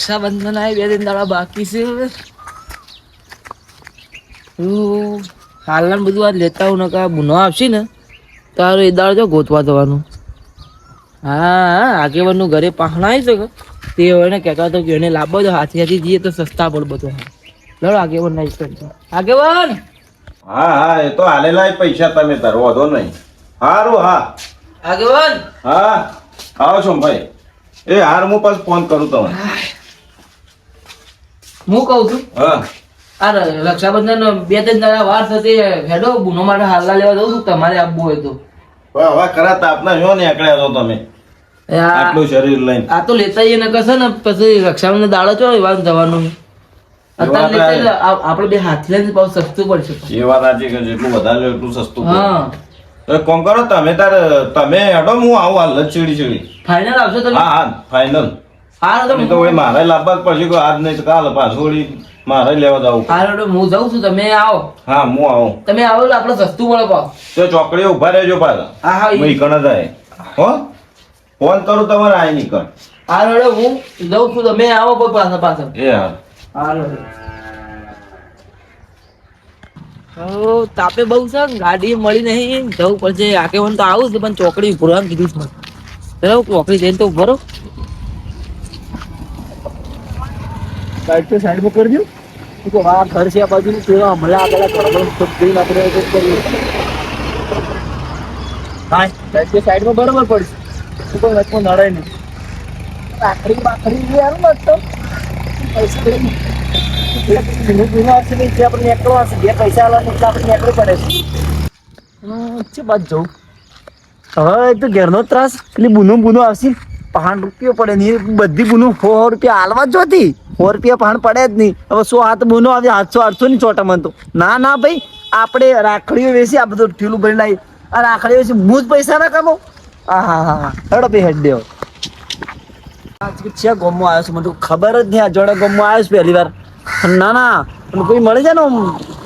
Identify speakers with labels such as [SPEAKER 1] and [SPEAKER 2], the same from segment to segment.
[SPEAKER 1] રક્ષાબંધન આવી બે દિન દાડા બાકી છે હું હાલના બધું આ લેતા હું નકા ગુનો આવશે ને તારો એ દાડો જો ગોતવા જવાનું. હા આગેવાનું આગેવાનનું ઘરે પાહણા આવી શકે તે હોય ને કહેતા તો કે એને લાભો જો હાથી હાથી જઈએ તો સસ્તા પડે બધું લડો આગેવાન ના કરજો આગેવાન!
[SPEAKER 2] હા હા એ તો હાલેલા પૈસા તમે તાર વાંધો નહીં. હારું હા.
[SPEAKER 1] આગેવાન!
[SPEAKER 2] હા આવો છો ભાઈ. એ હાર હું પાછું ફોન કરું તમને.
[SPEAKER 1] હું કહું છું?
[SPEAKER 2] હા.
[SPEAKER 1] આ રક્ષાબંધન બે ત્રણ દાડા વાર થતી હેડો ગુનો માટે હાલના લેવા જવું છું તમારે આપવું હોય તો.
[SPEAKER 2] હવે ખરા તાપના જો ને એકડ્યા છો તમે. આટલું શરીર લઈને.
[SPEAKER 1] આ તો લેતા જઈએ ને કશે ને પછી રક્ષાબંધન દાડો ચો એવા જવાનું આપણે બે હાથી લઈને બહુ સસ્તું પડશે
[SPEAKER 2] એ વાત કે જેટલું વધારે એટલું સસ્તું
[SPEAKER 1] હા.
[SPEAKER 2] એક કરો તમે તાર તમે હેડો હું આવું હાલ ચીડી ચીડી
[SPEAKER 1] ફાઇનલ આવશો તમે?
[SPEAKER 2] હા હા ફાઇનલ
[SPEAKER 1] હા તો
[SPEAKER 2] મારે લાવવા પડશે કે આજ નહીં તો કાલ પાછું મારે લેવા જાવ.
[SPEAKER 1] હા તો હું જાઉં છું તમે આવો.
[SPEAKER 2] હા હું આવું.
[SPEAKER 1] તમે આવો એટલે આપણે સસ્તું પડે પાછું.
[SPEAKER 2] તો ચોકડીએ ઊભા રહેજો પાછા.
[SPEAKER 1] હા હા
[SPEAKER 2] હું
[SPEAKER 1] ઈ-
[SPEAKER 2] જાય હો? ફોન કરું તમારે આઈ નીકળ
[SPEAKER 1] હા હું જાઉં છું તમે આવો કોઈ
[SPEAKER 2] એ હા.
[SPEAKER 1] ઓ તાપે બહુ છે ગાડી મળી નહીં. જવું પડશે. આગેવાન તો આવું છે પણ ચોકડી ભરવાનું કીધું છે ચાલો ચોકડી જઈને તો ભરો ગાડી તો સાઈડમાં કરજો તો આ ઘર છે આ બાજુ પેલા હમણાં આગળ ઘર સબ જઈને આપણે એક કરીએ. હા ગાડી તો સાઈડમાં બરોબર પડશે. તો કોઈ વચમાં નડે નહીં. આખરી બાખરી યાર મત તો? પૈસા લઈને. આવશે જે આપણે નીકળો હશે. બે પૈસા આલવાના એટલે આપણે નીકળવું પડે છે. છે બાદ જવું. હવે તો ઘેરનો ત્રાસ. એટલે બુનો બુનો આવશે. પાંચ રૂપિયો પડે ને બધી બુનો સો રૂપિયા હાલવા જ જોતી. સો રૂપિયા પાંચ પડે જ નહીં. હવે સો હાથ બુનો આવે, આઠસો આઠસો ની ચોટા મને તો ના ના ભાઈ, આપણે રાખડીઓ વેચી આ બધું ઠીલું ભરી લાવી આ રાખડીઓ વેચી હું જ પૈસા ના કમાઉં હા હા હા. હા છે ગોમો આવ્યો છું. મને ખબર જ નહીં આ જોડે ગોમો આવ્યો છે પહેલી વાર. ના ના કોઈ મળે છે ને આમ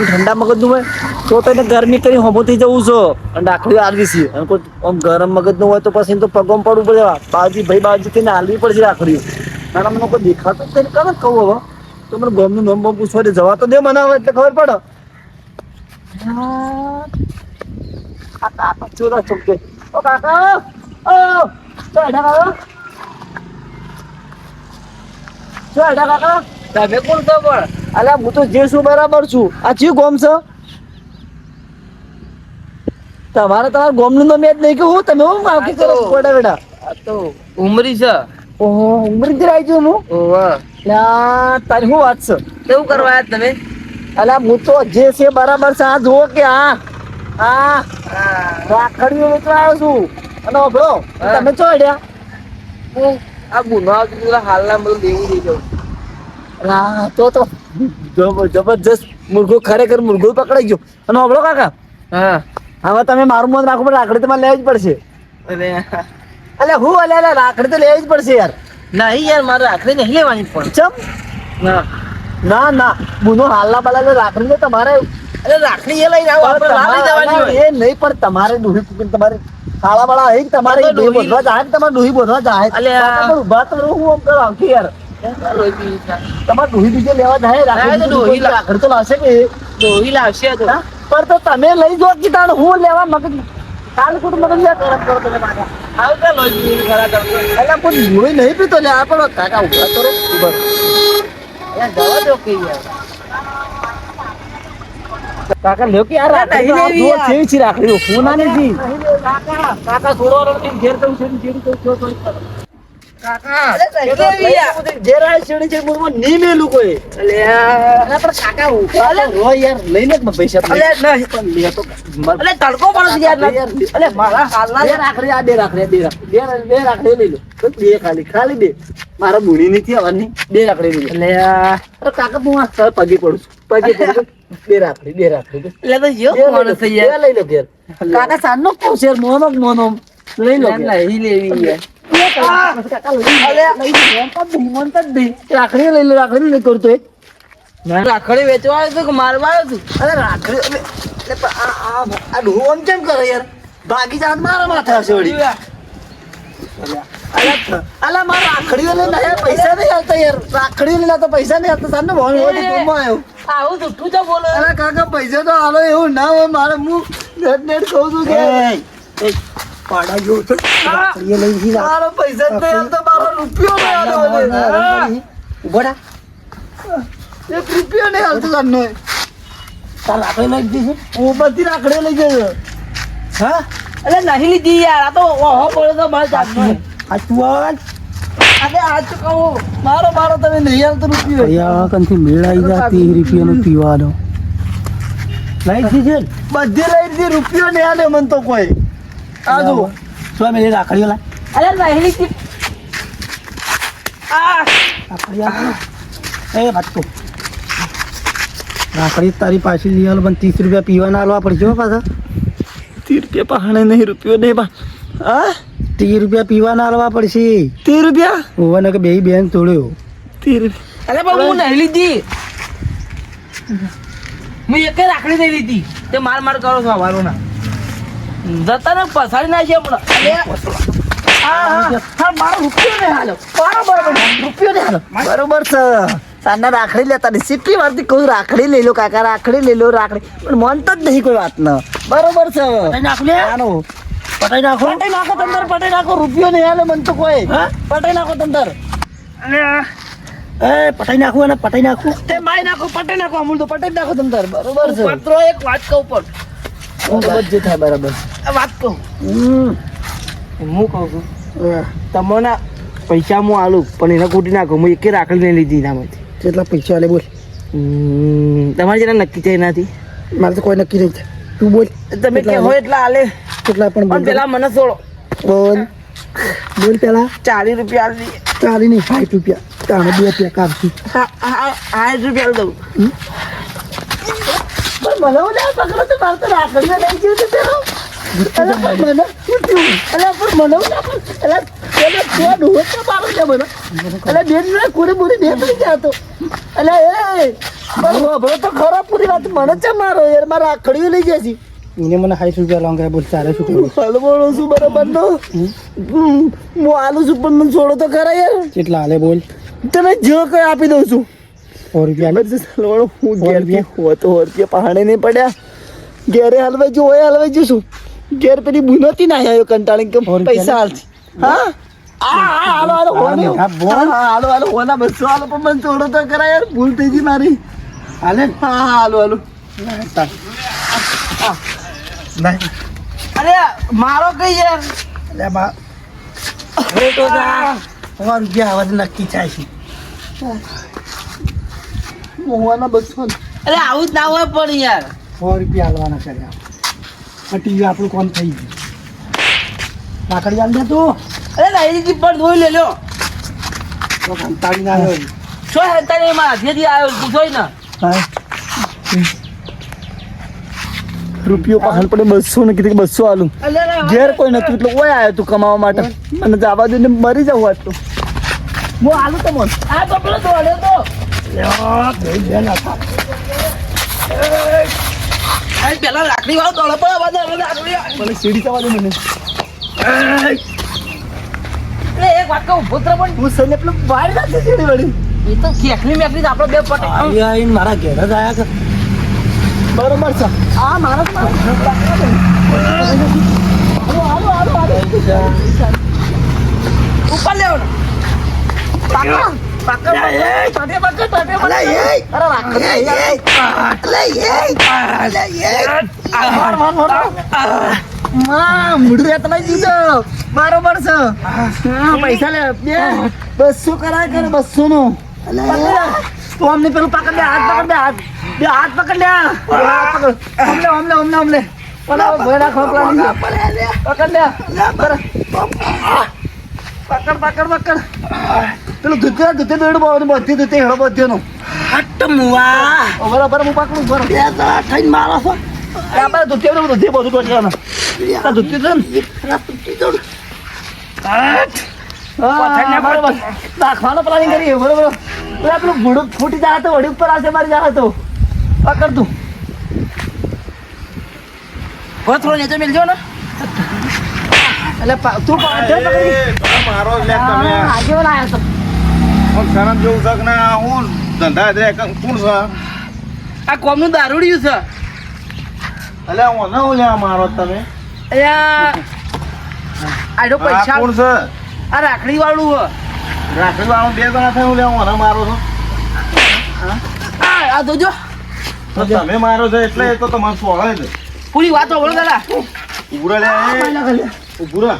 [SPEAKER 1] ઠંડા મગજનું હોય, તો તને ગરમી કરી હોમો થઈ જવું છો. અને રાખડી આલવી છે. અને કોઈ આમ ગરમ મગજનું હોય તો પછી તો પગમ પડવું પડે. બાજી, ભાઈ બાજી થઈને આલવી પડશે રાખડીઓ. ના મને કોઈ દેખાતો નહીં કરે કહું હવે? તો મને ગોમનું નામ બમ પૂછવા દે જવા તો દે મને આવે એટલે ખબર પડે. ચોરા ચોકે. ઓ કાકા ઓ તો હેઠા કાકા? શું હેઠા તમે કોણ છો પણ? અલ્યા હું તો જે છું બરાબર છું. આ ચિયું ગોમ છે? તમારે તમારા ગોમનું નામ યાદ નહીં કે હું? તમે હું માફી કરો બેટા
[SPEAKER 3] આ તો ઉમરી છે.
[SPEAKER 1] ઓહો ઉમરી જ આવી છું હું? તારી શું વાત છે?
[SPEAKER 3] કેવું કરવા તમે?
[SPEAKER 1] અલ્યા હું તો જે છે બરાબર છે. આ જુઓ કે આ આ રાખડીઓ વેચવા આવ્યો છું. અને ઓભળો તમે ચો અડ્યા?
[SPEAKER 3] હું આ ગુનો આવતું પેલા હાલના બધું દેવું દઈ જાઉં
[SPEAKER 1] અલા, તો તો જબ- જબરજસ્ત મુર્ગો ખરેખર મુર્ગો પકડાઈ ગયો. અને ઓભળો કાકા
[SPEAKER 3] હા.
[SPEAKER 1] હવે તમે મારું મત રાખો પણ રાખડી તમારે લેવી જ પડશે.
[SPEAKER 3] અરે
[SPEAKER 1] અલે હું અલે અલે રાખડી તો લેવી જ પડશે યાર.
[SPEAKER 3] નહીં યાર મારે રાખડી નહીં લેવાની પણ.
[SPEAKER 1] ચમ?
[SPEAKER 3] ના.
[SPEAKER 1] ના ના. બુનો હાલના બાલા રાખડી ને તમારે
[SPEAKER 3] અરે રાખડી એ લઈને આવો આપણે લાવી જવાની હોય.
[SPEAKER 1] એ નહીં પણ તમારે ડોહી ફૂકીને તમારે ખાવા બાળા હોય તમારે ડોહી- બોધવા જાય તમારે ડોહી બોધવા જાય.
[SPEAKER 3] અલે
[SPEAKER 1] ઊભા તો રહું હું આમ કરો આવતી યાર. તમારે દોહી બીજે લેવા જાય રાખડી
[SPEAKER 3] દોહી
[SPEAKER 1] રાખડી તો લાવશે કે
[SPEAKER 3] દોહી લાવશે તો.
[SPEAKER 1] પણ તો તમે લઈ જો કે તાણ હું લેવા મગજ કાલ ખોટું મગજ યાર કરો તમે પાછા
[SPEAKER 3] આવું કે ખરા કરતો
[SPEAKER 1] એટલે પણ ડોહી નહીં પીતો લે આ પણ કાકા ઊભા કરો ઊભા રહો.
[SPEAKER 3] જવા દો કે યાર
[SPEAKER 1] કાકા લ્યો કે યાર
[SPEAKER 3] નહીં લેવી યાર.
[SPEAKER 1] કેવી છે રાખડી હું ના નથી કાકા કાકા થોડો વાર રહીને ઘેર જવું છે ઘેર જવું છે, વાર. કાકા આવે શેરડી છે? નહીં મેલું કોઈ. પણ કાકા યાર પૈસા
[SPEAKER 3] નહીં
[SPEAKER 1] પણ લે તો
[SPEAKER 3] અલે તડકો પડે યાર અલે મારા હાલના
[SPEAKER 1] બે રાખડી આ બે રાખડી બે રાખડી. બે બે રાખડી લઈ લો. તો બે ખાલી ખાલી બે. મારા બુણી નથી આવવાની. બે રાખડી લઈ લો. કાકા હું આ સર પગે પડું છું. પગે પડું બે રાખડી બે રાખડી
[SPEAKER 3] એટલે તો
[SPEAKER 1] લઈ લો,
[SPEAKER 3] માણસ યાર.
[SPEAKER 1] લઈ લો ઘેર. કાકા સાંજનો કેવું છે મોનો મોનો. લઈ લો
[SPEAKER 3] ના,
[SPEAKER 1] ઘેર.
[SPEAKER 3] લેવી યાર.
[SPEAKER 1] લઈ. લઈ નહીં, નહીં. રાખડી લઈ લો રાખડી લઈ કરતો
[SPEAKER 3] રાખડી વેચવા આવ્યો તો કે મારવા આવ્યો તું
[SPEAKER 1] અરે રાખડી આ આ આ ડોહો આમ કેમ કરે યાર ભાગી જાત મારા માથે હશે વળી અલા મારા રાખડીઓ લઈને આયા પૈસા નહીં આવતા યાર રાખડીઓ લઈને તો પૈસા નહીં આવતા સાને ભણ હોય તો ઘરમાં આવ્યો
[SPEAKER 3] આવું જુઠ્ઠું તો બોલો
[SPEAKER 1] અરે કાકા પૈસા તો હાલો એવું ના હોય મારે હું નેટ નેટ કહું છું કે
[SPEAKER 4] પાડા જેવું છે. રાખડીઓ લઈ જઈ
[SPEAKER 1] મારો પૈસા જ નહીં તો મારો રૂપિયો નહીં હવે.
[SPEAKER 4] ઊભો રહે.
[SPEAKER 1] એક રૂપિયો નહીં આવતો તમને
[SPEAKER 4] તાર રાખડી લઈ દીધી
[SPEAKER 1] હું બધી રાખડીઓ લઈ જજો
[SPEAKER 4] હા?
[SPEAKER 3] અરે નહીં લીધી યાર આ તો ઓહો બોલે તો મારે જાતનો.
[SPEAKER 4] આ તું આવાજ
[SPEAKER 3] અરે આ તો કહું
[SPEAKER 1] મારો મારો તમે નહીં આવતો રૂપિયો.
[SPEAKER 4] અહીંયા કંથી મેળાઈ જા ત્રીસ રૂપિયાનો પીવાનો. લઈ દીધી?
[SPEAKER 1] બધી લઈ લીધી રૂપિયો નહીં આલે મને તો કોઈ. આ જુઓ.
[SPEAKER 4] શું મેં રાખડીઓ લાય.
[SPEAKER 3] અરે નહીં લીધી આ!
[SPEAKER 4] રાખડી આપો. એ ભટકો. રાખડી તારી પાછી લઈ આલો પણ ત્રીસ રૂપિયા પીવાના આલવા પડશે પાછા.
[SPEAKER 1] ત્રીસ રૂપિયા પહાણે નહીં રૂપિયો નહીં બા. હા
[SPEAKER 4] ત્રીસ રૂપિયા પીવાના આલવા પડશે.
[SPEAKER 1] ત્રીસ રૂપિયા?
[SPEAKER 4] ઓવાને કે બે બેન તોડ્યો.
[SPEAKER 1] ત્રીસ
[SPEAKER 3] અરે પણ હું નહીં લીધી. મેં એક રાખડી નહીં લીધી. તે માર માર કરો છો વારો ના જતા ને પસાડી નાખીએ પણ અરે
[SPEAKER 1] હા હા. હા મારો રૂપિયો નહીં હાલો બરોબર છે. સાના રાખડી લેતા નહીં. સિટી વારથી કહું રાખડી લઈ લો કાકા. રાખડી લઈ લો રાખડી. પણ માનતા જ નહીં કોઈ વાત ન બરોબર છે.
[SPEAKER 4] નાખું લે.
[SPEAKER 1] આનો
[SPEAKER 4] પટાઈ નાખો.
[SPEAKER 1] પટાઈ નાખો તંદર પટાઈ નાખો. રૂપિયો નહીં હાલે મન તો કોઈ. પટાઈ નાખો તંદર.
[SPEAKER 4] એ પટાઈ નાખું અને પટાઈ નાખું.
[SPEAKER 1] તે માય નાખો પટાઈ નાખો. અમૂલ તો પટાઈ નાખો તંદર. બરોબર છે.
[SPEAKER 3] એક વાત કહું પણ.
[SPEAKER 1] જે થાય બરાબર.
[SPEAKER 3] વાત કહું હું કહું છું? તમને પૈસા હું આલું પણ એને કૂટી નાખો હું એકે રાખડી નહીં લીધી એનામાંથી.
[SPEAKER 4] કેટલા પૈસા લે બોલ.
[SPEAKER 3] તમારે જેના નક્કી છે એનાથી?
[SPEAKER 4] મારે તો કોઈ નક્કી નહીં થાય તું બોલ.
[SPEAKER 3] તમે કે હોય એટલા આલે.
[SPEAKER 4] કેટલા પણ બોલ.
[SPEAKER 3] પેલા મને છોડો
[SPEAKER 4] બોલ. બોલ પેલા.
[SPEAKER 3] ચાલીસ રૂપિયા આલી. દઈએ.
[SPEAKER 4] ચાલી નહીં સાઠ રૂપિયા. તાણે બે રૂપિયા કાપશું
[SPEAKER 3] સાઠ રૂપિયા દઉં.
[SPEAKER 1] મને ઓલા પકડો તો મારે તો રાખડીઓ લઈ ગયું છે પેલો અલા પણ મને શું થયું? અલા પણ મને ઓલા પણ અલા પેલો તે તો મારો છે મને. અલા બેન ને કોરી બોરી બે થઈ જાતો અલા એ પણ વાપરો તો ખરો પૂરી વાત મને છે મારો યાર મારા રાખડીઓ લઈ જશે
[SPEAKER 4] એને મને સાઠ રૂપિયા લાંગા બોલ તારે શું કરવું?
[SPEAKER 1] હલવાણો છું બરાબર નો હું આલું છું પણ મને છોડો તો ખરા યાર.
[SPEAKER 4] કેટલા હાલે બોલ?
[SPEAKER 1] તને જે કઈ આપી દઉં છું.
[SPEAKER 4] સો રૂપિયા
[SPEAKER 1] ખબર હું ઘેર
[SPEAKER 4] રૂપિયા?
[SPEAKER 1] સો રૂપિયા પહાડે નહીં પડ્યા. ઘેરે હલવાઈ જો હોય હલવાઈ જશું ઘેર પેલી બુનતી ના આવ્યો કંટાળી કે પૈસા હાલતી હા? હાલો હાલો હોને હાલો હાલો હોના બસો હાલો પણ મને છોડો તો કરાય યાર ભૂલ થઈ ગઈ મારી.
[SPEAKER 4] હાલે?
[SPEAKER 1] હા હાલો હાલો.
[SPEAKER 3] અરે મારો કઈ યાર
[SPEAKER 4] લે બા. રૂપિયા હવે નક્કી થાય છે.
[SPEAKER 1] હોના બસો
[SPEAKER 3] અરે આવું જ ના હોય પણ યાર.
[SPEAKER 4] સો રૂપિયા હાલવાના કર્યા આ ટીવી આપણું કોણ થઈ ગયું? લાકડી હાલ દે તું.
[SPEAKER 3] અરે લીધી પણ ધોઈ લે
[SPEAKER 4] તો કંટાળી ના આવ્યો
[SPEAKER 3] છો. હેતાને મારા હાથેથી આવ્યો પૂછોય ને.
[SPEAKER 4] હા.
[SPEAKER 1] રૂપિયો પાછળ પડે બસો ને કીધું બસો
[SPEAKER 3] આલું.
[SPEAKER 1] ઘેર કોઈ નતું એટલે ઓય આવ્યો તું કમાવા માટે. મને જવા દે ને મરી જાવ તો. હું આલું તો મન
[SPEAKER 3] આ કપડો દોડ્યો તો. પેલા લાકડી વાળો દોડો પણ
[SPEAKER 1] સીડી જવા દે મને
[SPEAKER 3] એક વાત કહું પણ
[SPEAKER 1] હું સને પેલું બહાર નાખી સીડી
[SPEAKER 3] એ તો ખેખલી મેખલી આપણે બે પટે
[SPEAKER 4] મારા ઘેર જ આવ્યા છે
[SPEAKER 1] બરોબર છે આ હાલો
[SPEAKER 3] ઉપર લેવો ને
[SPEAKER 1] બરોબર છે પૈસા લે. બે. બસો કરાય કરે બસો નો તો અમને પેલું પકડ લે હાથ પકડ લે હાથ. બે હાથ પકડ લે હાથ પકડ. અમને અમને અમને પકડ લે. પકડ પકડ પકડ. પેલું ધૂતે દોડ બેડ બધી ધૂતે હેડો બધીનો.
[SPEAKER 4] હટ મુવા.
[SPEAKER 1] બરાબર હું પકડું બરાબર
[SPEAKER 4] બે જણા થઈને મારો છો.
[SPEAKER 1] આપણે ધૂતે બધું ધૂતે બધું ટોટલાનું આ ને. હા, બરોબર. નાખવાનો પ્લાનિંગ કરી. બરોબર. પેલું ભૂડું ફૂટી જાય તો વડી ઉપર આવશે મારી જાય તો. પકડ તું.
[SPEAKER 3] હવે થોડો તો મિલજો ને
[SPEAKER 1] એટલે તું.
[SPEAKER 2] મારો લે તમે
[SPEAKER 1] હા, આગેવાન આયા છો.
[SPEAKER 2] પણ શરમ જેવું છે હું ધંધા દે કોણ છે?
[SPEAKER 3] આ કોમનું દારૂડિયું છે.
[SPEAKER 2] અલ્યા હું ના હું મારો તમે.
[SPEAKER 3] આડો પૈસા
[SPEAKER 2] કોણ છે?
[SPEAKER 3] આ રાખડી વાળું હ
[SPEAKER 2] રાખડી વાળું બે જણા થાય હું લ્યા હું મારો છો.
[SPEAKER 3] આ આ જોજો.
[SPEAKER 2] તમે મારો છો એટલે તો તમારે સોળે છે
[SPEAKER 3] પૂરી વાત હોભળો દાદા.
[SPEAKER 2] ઉભુરા લે. ઉભુરા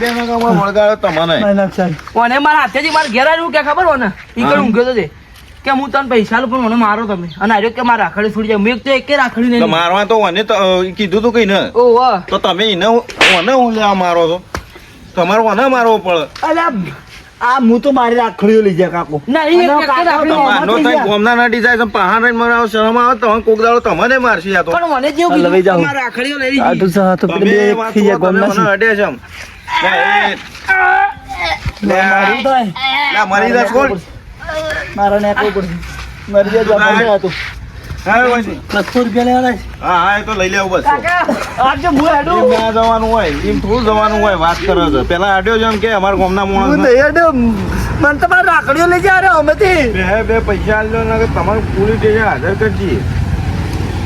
[SPEAKER 2] બે નગામાં વળગાડ્યો તમને.
[SPEAKER 3] મારા હાથેથી મારે ઘેર આવ્યું કે ખબર હોય ને ઈ કઈ ઊંઘ્યો તો કે હું તને પૈસા લઉં પણ મને મારો તમે. અને આર્યો કે મારા રાખડી છૂટી જાય. મેં તો એક રાખડી નહીં
[SPEAKER 2] મારવા તો મને કીધું તું કઈ ને તો તમે એને હું લેવા મારો છો? તમારે મને મારવો પડે.
[SPEAKER 1] અલ્યા, આ હું તો મારી રાખડીઓ લઈ જાય કાકો
[SPEAKER 3] નહીં.
[SPEAKER 2] મારનો થાય ગોમના નડી જાય તમે પહાણ રહીને મરાવો શરમ આવે તો કોક દાડો તમને મારશે આ તો
[SPEAKER 3] પણ મને જેવું કીધું
[SPEAKER 1] લઈ
[SPEAKER 3] કે રાખડીઓ લઈ
[SPEAKER 1] આ તો સા- તો બે થઈ જાય ગોમના
[SPEAKER 2] મને અડે છે આમ. લે, એ, લે,
[SPEAKER 1] તો
[SPEAKER 2] લે, મરી.
[SPEAKER 1] મારા ને કોઈ પડશે મરી જાય તો આપણે હતું. બસો રૂપિયા લેવાના છે.
[SPEAKER 2] હા હા, એ તો લઈ લેવું બસ.
[SPEAKER 1] આજે હું હેડું.
[SPEAKER 2] ના જવાનું હોય એમ થોડું જવાનું હોય વાત કરો છો. પેલા અડ્યો છે એમ કે અમારા ગામના
[SPEAKER 1] હું
[SPEAKER 2] માણસ
[SPEAKER 1] મને તો મારી રાખડીઓ લઈ જાય અમેથી
[SPEAKER 2] બે બે પૈસા આલજો ને તમારે પોલીસ સ્ટેશન હાજર કરજી.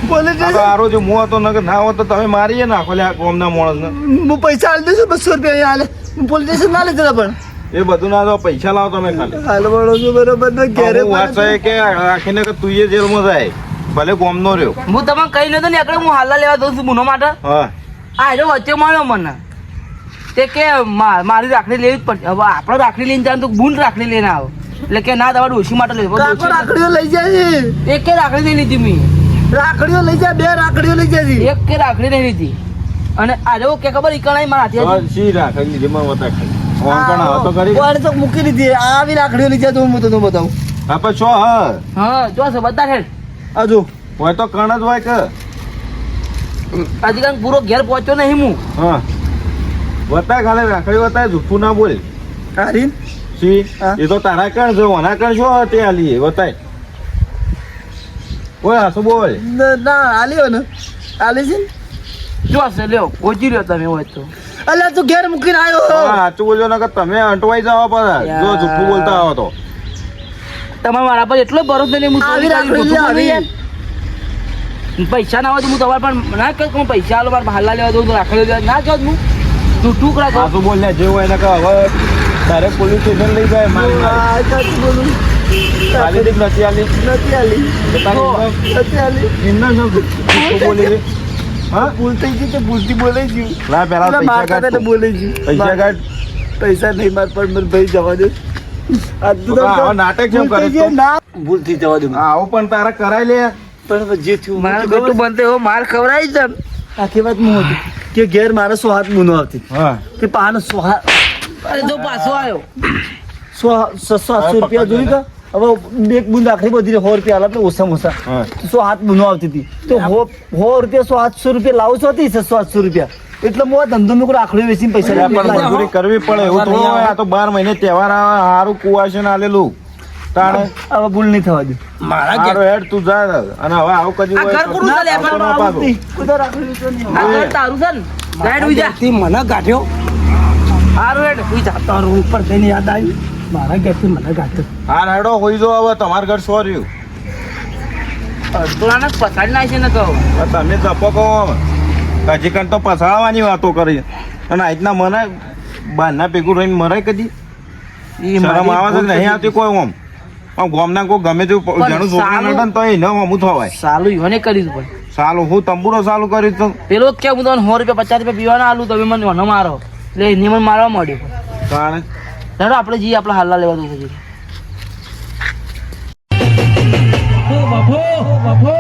[SPEAKER 1] બોલે
[SPEAKER 2] આ તો આરો જો હું હતો ને ના હોત તો તમે મારીએ નાખો લે આ ગામના માણસને.
[SPEAKER 1] હું પૈસા આલી દઈશું બસો રૂપિયા હાલે હું પોલીસ સ્ટેશન ના લઈ પણ.
[SPEAKER 2] એ બધું ના તો પૈસા લાવો તમે ખાલી.
[SPEAKER 1] હાલ વળો છો બરોબર ઘેરે
[SPEAKER 2] વાત છે કે રાખીને તું એ જેલમાં જાય. ભલે ગામનો રહ્યો.
[SPEAKER 3] હું તમને કહી નતો ને એકડે હું હાલા લેવા દઉં છું ગુનો માટે.
[SPEAKER 2] હા.
[SPEAKER 3] આ એનો વચ્ચે મળ્યો મને. તે કે મારી રાખડી લેવી જ પડશે. હવે આપણે રાખડી લઈને જાય તો ભૂલ રાખડી લઈને આવો. એટલે કે ના તમારે ડોશી માટે લેવો
[SPEAKER 1] રાખડીઓ લઈ જાય
[SPEAKER 3] એક કે રાખડી નહીં લીધી મેં.
[SPEAKER 1] રાખડીઓ લઈ જાય બે રાખડીઓ લઈ જાય
[SPEAKER 3] એક કે રાખડી નહીં લીધી. અને આજે કે ખબર ઈ કણાઈ મારા હાથે
[SPEAKER 2] સી રાખડી લીધી? માં વતા કરી
[SPEAKER 1] કોણે તો મૂકી દીધી. આવી રાખડીઓ લઈ જાય તો હું તો બતાવું.
[SPEAKER 2] હા પણ છો હા.
[SPEAKER 3] હા જો છે બધા હેડ.
[SPEAKER 1] હજુ
[SPEAKER 2] હોય તો કણ જ હોય કે?
[SPEAKER 3] આજે કાંઈ પૂરો ઘેર પહોંચ્યો નહીં હું.
[SPEAKER 2] હા. વતા ખાલે રાખડી વતા જૂઠું ના બોલ.
[SPEAKER 1] હારીન
[SPEAKER 2] સી એ તો તારા કણ છે ઓના કણ શું તે આલી વતાય. ઓય હાસુ બોલ.
[SPEAKER 1] ન- આલ્યો ને. આલી છે ને?
[SPEAKER 3] જો છે લ્યો પહોંચી રહ્યો તમે હોય તો.
[SPEAKER 1] અલ્યા તું ઘેર મૂકીને
[SPEAKER 2] હા,
[SPEAKER 1] આવ્યો
[SPEAKER 2] સાચું બોલ્યો ને કે તમે અંટવાઈ જવા પડે જો. જૂઠું બોલતા આવો તો.
[SPEAKER 3] તમારા મારા પર એટલો ભરોસો નહીં હું
[SPEAKER 1] આવી
[SPEAKER 3] યાર. પૈસા ના હોય તો હું તમારે પણ ના કહું હું પૈસા આલો મારે હાલા લેવા દઉં તો રાખડી લેવા ના કહું હું તું કરા કહું
[SPEAKER 2] તું બોલ ને જે હોય એને કહો. હવે તારે પોલીસ સ્ટેશન લઈ જાય મારી મારી.
[SPEAKER 1] સાચું બોલું.
[SPEAKER 2] આલી દીક નથી આલી.
[SPEAKER 1] નથી આલી. નથી આલી.
[SPEAKER 2] એમને શું બોલી હા?
[SPEAKER 1] ભૂલ થઈ ગઈ તે ભૂલથી બોલાઈ ગયું.
[SPEAKER 2] લા પેલા
[SPEAKER 1] પેલા
[SPEAKER 2] પૈસા કાઢ
[SPEAKER 1] બોલાઈ ગયું.
[SPEAKER 2] પૈસા કાઢ.
[SPEAKER 1] પૈસા નહીં માર પણ મને ભાઈ જવા દે.
[SPEAKER 2] નાટક કેમ કરે
[SPEAKER 1] ના. ભૂલ થઈ જવા દઉં.
[SPEAKER 2] આવું પણ તારા કરાય લે.
[SPEAKER 1] પણ જે થયું
[SPEAKER 3] મારા ગોટું બનતે હો માર ખવડાવી છે
[SPEAKER 1] આખી વાત હું હતી. કે ઘેર મારે સો હાથ મુનો આવતી.
[SPEAKER 2] હા.
[SPEAKER 1] કે પાનો સો હાથ
[SPEAKER 3] અરે જો પાછો આવ્યો
[SPEAKER 1] સો સાતસો રૂપિયા જોઈ તો? હવે એક બુંદ આખરી બધી સો રૂપિયા આલા ઓછામાં ઓછા.
[SPEAKER 2] હા.
[SPEAKER 1] સો હાથ મુનો આવતી હતી. તો હો સો રૂપિયા સો આઠસો રૂપિયા લાવું છો હતી છસો આઠસો રૂપિયા? એટલે હું આ ધંધો મેં આખડી વેચીને પૈસા
[SPEAKER 2] પણ મજૂરી કરવી પડે એવું થોડું હોય આ તો બાર મહિને તહેવાર આવે સારું ને આલેલું તાણે?
[SPEAKER 1] હવે ભૂલ નહીં થવા દે.
[SPEAKER 2] સારું હેડ તું જા અને હવે આવું કદી
[SPEAKER 3] આ
[SPEAKER 2] હોય
[SPEAKER 3] ઘર
[SPEAKER 2] તો.
[SPEAKER 3] ચાલે પણ લે?
[SPEAKER 2] પાછો ના
[SPEAKER 1] આવું જ નહીં. બધા રાખડી
[SPEAKER 3] આ ઘર તારું છે ને. ગાઈડ ઉઈ જા.
[SPEAKER 1] મને ગાઠ્યો.
[SPEAKER 3] હારું હેડ. ઉઈ જા
[SPEAKER 1] તારું ઉપર થઈને યાદ આવી. મારા ઘેરથી મને ગાઠ્યો.
[SPEAKER 2] હા હેડો હોઈ જો હવે તમાર ઘર સો રહ્યું.
[SPEAKER 3] અડધોળાને પછાડી નાખશે ને
[SPEAKER 2] તો. તમે જપો કહો હવે. કાજીકન તો પસાળવાની વાતો કરી. અને આજના મને બહારના ભેગું રહીને મરાય કદી. શરમ આવે છે નહીં આવતી કોઈ ઓમ. આમ ગોમના કોઈ ગમે તેવું જાણું છોકરા નડન તો એ ન હમું થવાય
[SPEAKER 3] સાલું ઈવને કરી દઉં
[SPEAKER 2] સાલું હું તંબુરો સાલું કરી તો.
[SPEAKER 3] પેલો કે હું તમને સો રૂપિયા પચાસ રૂપિયા પીવાના આલું તમે મને ન મારો. એટલે એને મને મારવા માંડ્યો.
[SPEAKER 2] કારણ
[SPEAKER 3] દાદા આપણે જઈએ આપણે હાલલા લેવા દઉં છે બાપો બાપો.